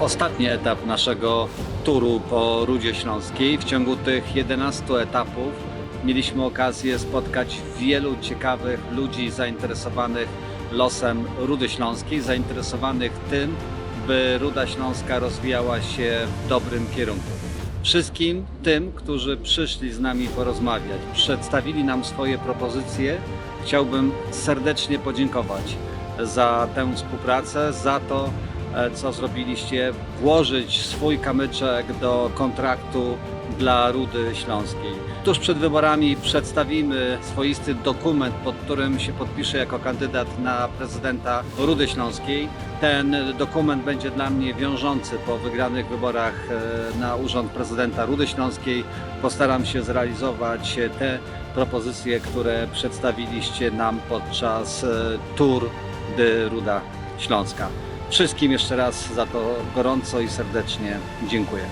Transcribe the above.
ostatni etap naszego turu po Rudzie Śląskiej. W ciągu tych 11 etapów mieliśmy okazję spotkać wielu ciekawych ludzi zainteresowanych losem Rudy Śląskiej, zainteresowanych tym, by Ruda Śląska rozwijała się w dobrym kierunku. Wszystkim tym, którzy przyszli z nami porozmawiać, przedstawili nam swoje propozycje, chciałbym serdecznie podziękować za tę współpracę, za to, co zrobiliście, włożyć swój kamyczek do kontraktu dla Rudy Śląskiej. Tuż przed wyborami przedstawimy swoisty dokument, pod którym się podpiszę jako kandydat na prezydenta Rudy Śląskiej. Ten dokument będzie dla mnie wiążący po wygranych wyborach e, na urząd prezydenta Rudy Śląskiej. Postaram się zrealizować te propozycje, które przedstawiliście nam podczas e, Tour de Ruda Śląska. Wszystkim jeszcze raz za to gorąco i serdecznie dziękuję.